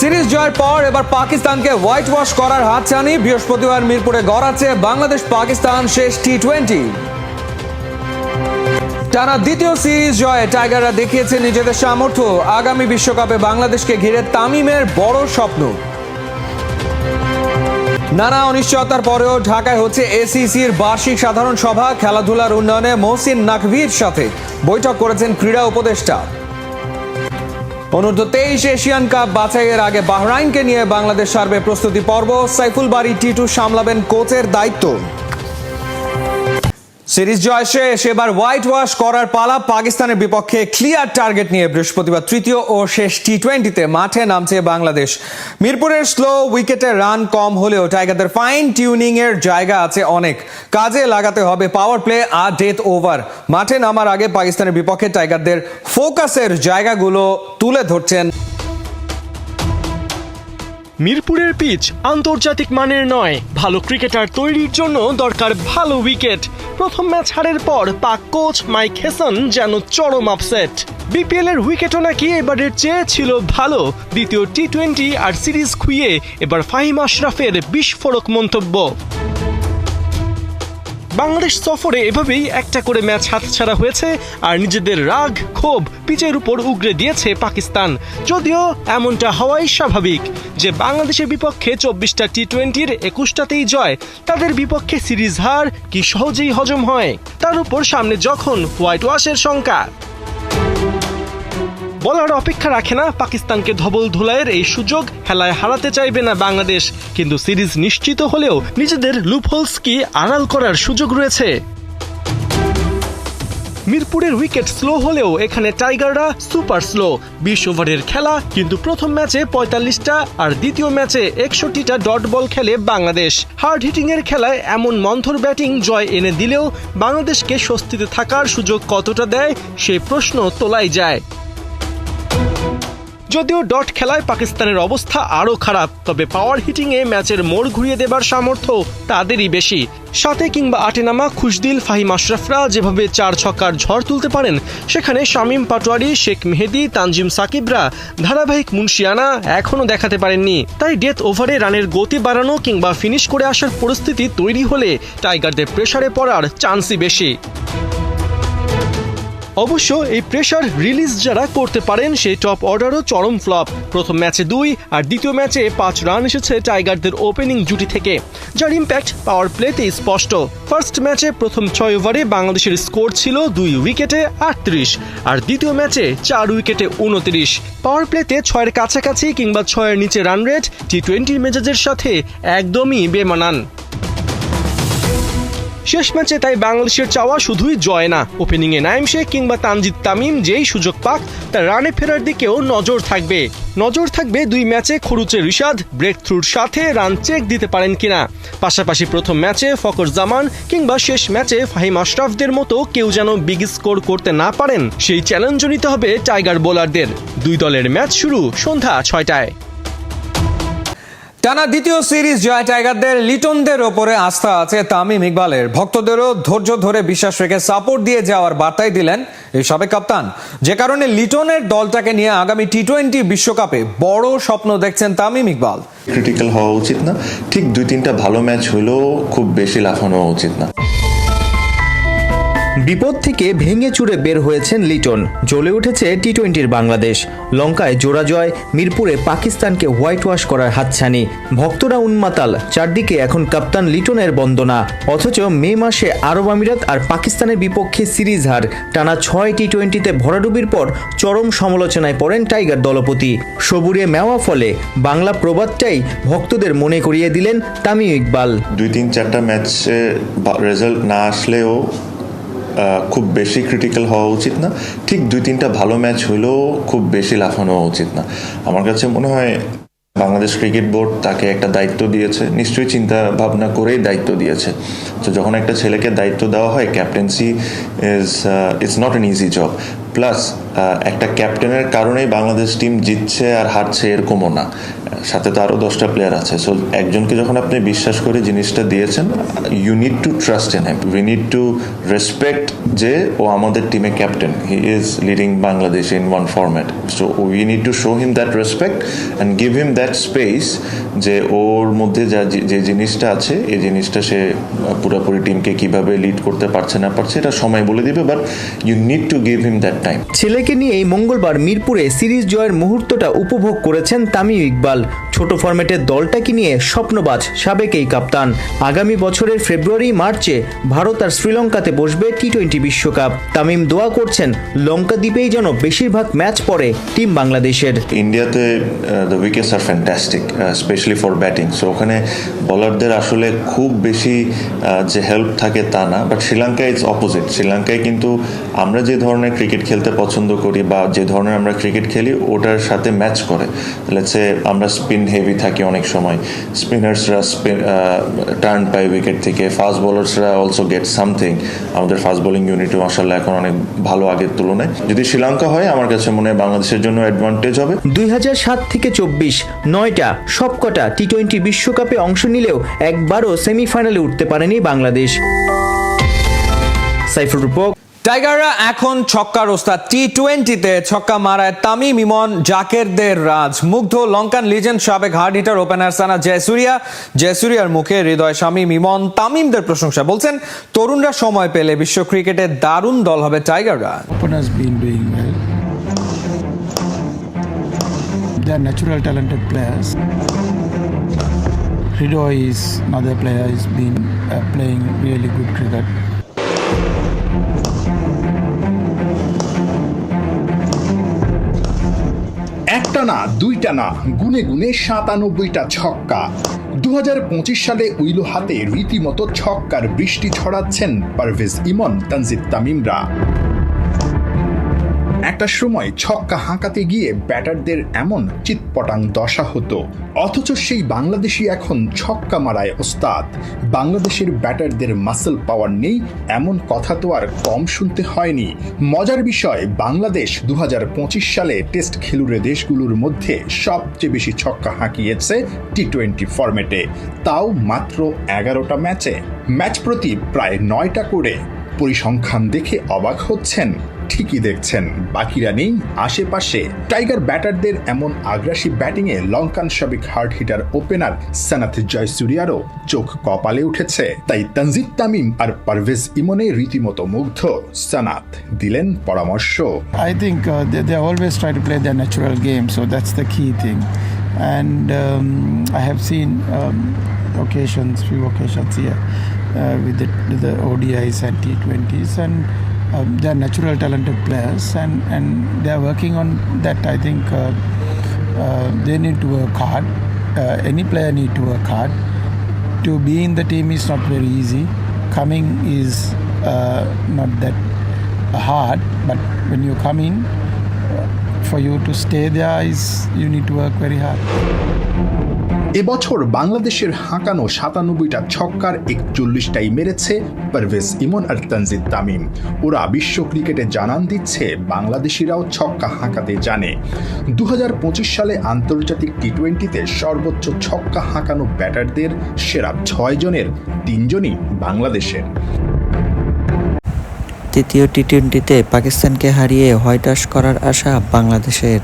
Series জয়ের পর এবার পাকিস্তানকে হোয়াইট ওয়াশ করার হাতছানি। বৃহস্পতিবার মিরপুরে গড়াচ্ছে বাংলাদেশ পাকিস্তান শেষ টি টোয়েন্টি টানা দ্বিতীয় সিরিজ জয়ে টাইগাররা দেখিয়েছে নিজেদের সামর্থ্য। আগামী বিশ্বকাপে বাংলাদেশকে ঘিরে তামিমের বড় স্বপ্ন। নানা অনিশ্চয়তার পরেও ঢাকায় হচ্ছে এসিসির বার্ষিক সাধারণ সভা। খেলাধুলার উন্নয়নে মহসিন নাকভির সাথে বৈঠক করেছেন ক্রীড়া উপদেষ্টা। অনূর্ধ্ব তেইশ এশিয়ান কাপ বাছাইয়ের আগে বাহরাইনকে নিয়ে বাংলাদেশ সার্বে প্রস্তুতি পর্ব। সাইফুল বাড়ি টিটু সামলাবেন কোচের দায়িত্ব। সিরিজ জয় শেষ। এবার হোয়াইট ওয়াশ করার পালা পাকিস্তানের বিপক্ষে ক্লিয়ার টার্গেট নিয়ে বৃহস্পতিবার তৃতীয় ও শেষ টি টোয়েন্টিতে মাঠে নামছে বাংলাদেশ। মিরপুরের স্লো উইকেটে রান কম হলেও টাইগারদের ফাইন টিউনিং এর জায়গা আছে অনেক। কাজে লাগাতে হবে পাওয়ার প্লে আর ডেথ ওভার মাঠে নামার আগে পাকিস্তানের বিপক্ষে টাইগারদের ফোকাসের জায়গাগুলো তুলে ধরছেন মিরপুরের পিচ আন্তর্জাতিক মানের নয়। ভালো ক্রিকেটার তৈরির জন্য দরকার ভালো উইকেট। প্রথম ম্যাচ হারের পর পাক কোচ মাইক হেসন যেন চরম আপসেট। বিপিএল এর উইকেটও নাকি এবারের চেয়ে ছিল ভালো। দ্বিতীয় টি টোয়েন্টি আর সিরিজ খুইয়ে এবার ফাহিম আশরাফের বিস্ফোরক মন্তব্য। বাংলাদেশ সফরে এভাবেই একটা করে ম্যাচ হাতছাড়া হয়েছে আর নিজেদের রাগ, ক্ষোভ, পিচের উপর উগরে দিয়েছে পাকিস্তান। যদিও এমনটা হওয়াই স্বাভাবিক যে বাংলাদেশের বিপক্ষে চব্বিশটা টি টোয়েন্টির একুশটাতেই জয়, তাদের বিপক্ষে সিরিজ হার কি সহজেই হজম হয়? তার উপর সামনে যখন হোয়াইট ওয়াশের শঙ্কা। বলার অপেক্ষা রাখে না পাকিস্তানকে ধবল ধুলাইয়ের এই সুযোগ খেলায় হারাতে চাইবে না বাংলাদেশ। কিন্তু সিরিজ নিশ্চিত হলেও নিজেদের লুপহোলস কি আড়াল করার সুযোগ রয়েছে? মিরপুরের উইকেট স্লো হলেও এখানে টাইগাররা সুপার স্লো বিশ ওভারের খেলা, কিন্তু প্রথম ম্যাচে পঁয়তাল্লিশটা আর দ্বিতীয় ম্যাচে একষট্টিটা ডট বল খেলে বাংলাদেশ। হার্ড হিটিং এর খেলায় এমন মন্থর ব্যাটিং জয় এনে দিলেও বাংলাদেশকে স্বস্তিতে থাকার সুযোগ কতটা দেয় সেই প্রশ্ন তোলাই যায়। যদিও ডট খেলায় পাকিস্তানের অবস্থা আরও খারাপ, তবে পাওয়ার হিটিংয়ে ম্যাচের মোড় ঘুরিয়ে দেবার সামর্থ্য তাদেরই বেশি। সাথে কিংবা আটে নামা খুশদিল, ফাহিম আশরাফরা যেভাবে চার ছক্কার ঝড় তুলতে পারেন, সেখানে শামীম পাটোয়ারি, শেখ মেহেদি, তানজিম সাকিবরা, ধারাবাহিক মুন্সিয়ানা এখনও দেখাতে পারেননি। তাই ডেথ ওভারে রানের গতি বাড়ানো কিংবা ফিনিশ করে আসার পরিস্থিতি তৈরি হলে টাইগারদের প্রেসারে পড়ার চান্সই বেশি। অবশ্য এই প্রেশার রিলিজ যারা করতে পারেন, সেই টপ অর্ডারও চরম ফ্লপ প্রথম ম্যাচে দুই আর দ্বিতীয় ম্যাচে পাঁচ রান এসেছে টাইগারদের ওপেনিং জুটি থেকে, যার ইম্প্যাক্ট পাওয়ার প্লেতে স্পষ্ট। ফার্স্ট ম্যাচে প্রথম ছয় ওভারে বাংলাদেশের স্কোর ছিল দুই উইকেটে আটত্রিশ, আর দ্বিতীয় ম্যাচে চার উইকেটে উনত্রিশ। পাওয়ার প্লেতে ছয়ের কাছাকাছি কিংবা ছয়ের নিচে রান রেট টি টোয়েন্টি মেজাজের সাথে একদমই বেমানান। শেষ ম্যাচে তাই বাংলাদেশের চাওয়া শুধুই জয় না। ওপেনিংয়ে নাইম শেখ কিংবা তানজিদ তামিম যেই সুযোগ পাক, তার রানে ফেরার দিকেও নজর থাকবে। নজর থাকবে দুই ম্যাচে খরুচে রিশাদ ব্রেক থ্রুর সাথে রান চেক দিতে পারেন কিনা। পাশাপাশি প্রথম ম্যাচে ফকর জামান কিংবা শেষ ম্যাচে ফাহিম আশরাফদের মতো কেউ যেন বিগ স্কোর করতে না পারেন, সেই চ্যালেঞ্জও নিতে হবে টাইগার বোলারদের। দুই দলের ম্যাচ শুরু সন্ধ্যা ছয়টায়। টানা দ্বিতীয় সিরিজ জয় টাইগারদের লিটনদের ওপরে আস্থা আছে তামিম ইকবালের। ভক্তদেরও ধৈর্য ধরে বিশ্বাস রেখে সাপোর্ট দিয়ে যাওয়ার বার্তাই দিলেন এই সবে কাপ্তান। যে কারণে লিটনের দলটাকে নিয়ে আগামী টি টোয়েন্টি বিশ্বকাপে বড় স্বপ্ন দেখছেন তামিম ইকবাল। ক্রিটিক্যাল হওয়া উচিত না। ঠিক দুই তিনটা ভালো ম্যাচ হলেও খুব বেশি লাফানো উচিত না। বিপদ থেকে ভেঙে চুরে বের হয়েছেন লিটন। জ্বলে উঠেছে টি টোয়েন্টির বাংলাদেশ। লঙ্কায় জোড়া জয়, মিরপুরে পাকিস্তানকে হোয়াইট ওয়াশ করার হাতছানি। ভক্তরা উন্মাতাল, চারদিকে এখন কাপ্তান লিটনের বন্দনা। অথচ মে মাসে আরব আমিরাত আর পাকিস্তানের বিপক্ষে সিরিজ হার। টানা ছয় টি টোয়েন্টিতে ভরাডুবির পর চরম সমালোচনায় পড়েন টাইগার দলপতি। সবুরে মেওয়া ফলে বাংলা প্রবাদটাই ভক্তদের মনে করিয়ে দিলেন তামিম ইকবাল। দুই তিন চারটা ম্যাচে রেজাল্ট না আসলেও খুব বেশি ক্রিটিক্যাল হওয়া উচিত না। ঠিক দুই তিনটা ভালো ম্যাচ হলেও খুব বেশি লাফানো উচিত না। আমার কাছে মনে হয় বাংলাদেশ ক্রিকেট বোর্ড তাকে একটা দায়িত্ব দিয়েছে। নিশ্চয়ই চিন্তা ভাবনা করেই দায়িত্ব দিয়েছে। তো যখন একটা ছেলেকে দায়িত্ব দেওয়া হয় captaincy is it's not an easy job plus একটা ক্যাপ্টেনের কারণেই বাংলাদেশ টিম জিতছে আর হারছে এরকমও না। সাথে তো আরও দশটা প্লেয়ার আছে। সো একজনকে যখন আপনি বিশ্বাস করে জিনিসটা দিয়েছেন you need to trust in him we need to respect যে ও আমাদের টিমে captain he is leading Bangladesh in one format so we need to show him that respect and give him that space যে ওর মধ্যে যে- যে জিনিসটা আছে, এই জিনিসটা সে পুরোপুরি টিমকে কীভাবে লিড করতে পারছে না পারছে, এটা সময় বলে দিবে। But you need to give him that time ছেলেকে নিয়ে এই মঙ্গলবার মিরপুরে সিরিজ জয়ের মুহূর্তটা উপভোগ করেছেন তামিম ইকবাল। ছোট ফরম্যাটের দলটাকে নিয়ে স্বপ্নবাজ সাবেক এই কাপ্তান। আগামী বছরের ফেব্রুয়ারি, মার্চে ভারত আর শ্রীলঙ্কাতে বসবে টি টোয়েন্টি বিশ্বকাপ। তামিম দোয়া করছেন, লঙ্কা দ্বীপেই যেন বেশিরভাগ ম্যাচ পড়ে টিম বাংলাদেশের। ইন্ডিয়াতে the wickets are fantastic specially for batting so ওখানে বলারদের আসলে খুব বেশি যে হেল্প থাকে তা না। বাট শ্রীলঙ্কা ইজ অপোজিট শ্রীলঙ্কায় কিন্তু আমরা যে ধরনের ক্রিকেট খেলতে পছন্দ করি বা যে ধরনের আমরা ক্রিকেট খেলি, ওটার সাথে ম্যাচ করে। লেটসে আমরা স্পিন হেভি থাকি অনেক সময়। স্পিনার্সরা স্পিন টার্ন পায় উইকেট থেকে। ফাস্ট বোলার্সরা অলসো গেট সামথিং আমাদের ফাস্ট বোলিং ইউনিটও মাসাল্লাহ এখন অনেক ভালো আগের তুলনায়। যদি শ্রীলঙ্কা হয়, আমার কাছে মনে হয় বাংলাদেশের জন্য অ্যাডভান্টেজ হবে। দুই হাজার সাত থেকে চব্বিশ, নয়টা, সবকটা টি টোয়েন্টি বিশ্বকাপে অংশ নিলেও একবারও সেমিফাইনালে উঠতে পারেনি বাংলাদেশ। সাইফুল রূপক টাইগাররা এখন ছক্কার ওস্তাদ টি টোয়েন্টিতে ছক্কা মারায় তামিম ইমন জাকেরদের রাজ মুগ্ধ লঙ্কান লিজেন্ড সাবেক hard hitter opener Sana Jayasuriya জয়সুরিয়ার মুখে হৃদয় শামীম ইমন তামিমদের প্রশংসা বলছেন তরুণরা সময় পেলে বিশ্ব ক্রিকেটে দারুণ দল হবে টাইগাররা. They are natural talented players. Rido is another player who's been uh, playing. একটা না দুইটা না গুনে গুনে সাতানব্বইটা ছক্কা। দু হাজার পঁচিশ সালে উইলো হাতে রীতিমতো ছক্কার বৃষ্টি ছড়াচ্ছেন পারভেজ ইমন, তানজিদ তামিমরা। একটা সময় ছক্কা হাঁকাতে গিয়ে ব্যাটারদের এমন চিৎপটাং দশা হতো। অথচ সেই বাংলাদেশি এখন ছক্কা মারায় ওস্তাদ। বাংলাদেশের ব্যাটারদের মাসল পাওয়ার নেই, এমন কথা তো আর কম শুনতে হয়নি। মজার বিষয়, বাংলাদেশ দু হাজার পঁচিশ সালে টেস্ট খেলুড়ে দেশগুলোর মধ্যে সবচেয়ে বেশি ছক্কা হাঁকিয়েছে টি টোয়েন্টি ফরম্যাটে। তাও মাত্র এগারোটা ম্যাচে। ম্যাচ প্রতি প্রায় নয়টা করে। পরিসংখ্যান দেখে অবাক হচ্ছেন ঠিকই দেখছেন। বাকিরা নেই আশেপাশে। টাইগার ব্যাটারদের এমন আগ্রাসী ব্যাটিংয়ে লঙ্কান সাবেক হার্ড হিটার ওপেনার সানাথ জয়সুরিয়ারও চোখ কপালে উঠেছে। তাই তানজিদ তামিম আর পারভেজ ইমনে রীতিমতো মুগ্ধ। সানাথ দিলেন পরামর্শ। I think they always try to play the natural game so that's the key and I have seen occasions few occasions year with the ODIs and T twenties and they are natural talented players, and, and they are working on that. I think uh, uh, they need to work hard. Uh, any player need to work hard. To be in the team is not very easy. Coming is uh, not that hard, but when you come in, for you to stay there is you need to work very hard. এবছর বাংলাদেশের হাঁকানো সাতানব্বইটা ছক্কার একচল্লিশটাই মেরেছে পারভেজ ইমন আর তানজিদ তামিম। ওরা বিশ্ব ক্রিকেটে জানান দিচ্ছে, বাংলাদেশিরাও ছক্কা হাঁকাতে জানে। দু হাজার পঁচিশ সালে আন্তর্জাতিক টি টোয়েন্টিতে সর্বোচ্চ ছক্কা হাঁকানো ব্যাটারদের সেরা ছয় জনের তিনজনই বাংলাদেশের। তৃতীয় টি টোয়েন্টিতে পাকিস্তানকে হারিয়ে হোয়াইট করার আশা বাংলাদেশের।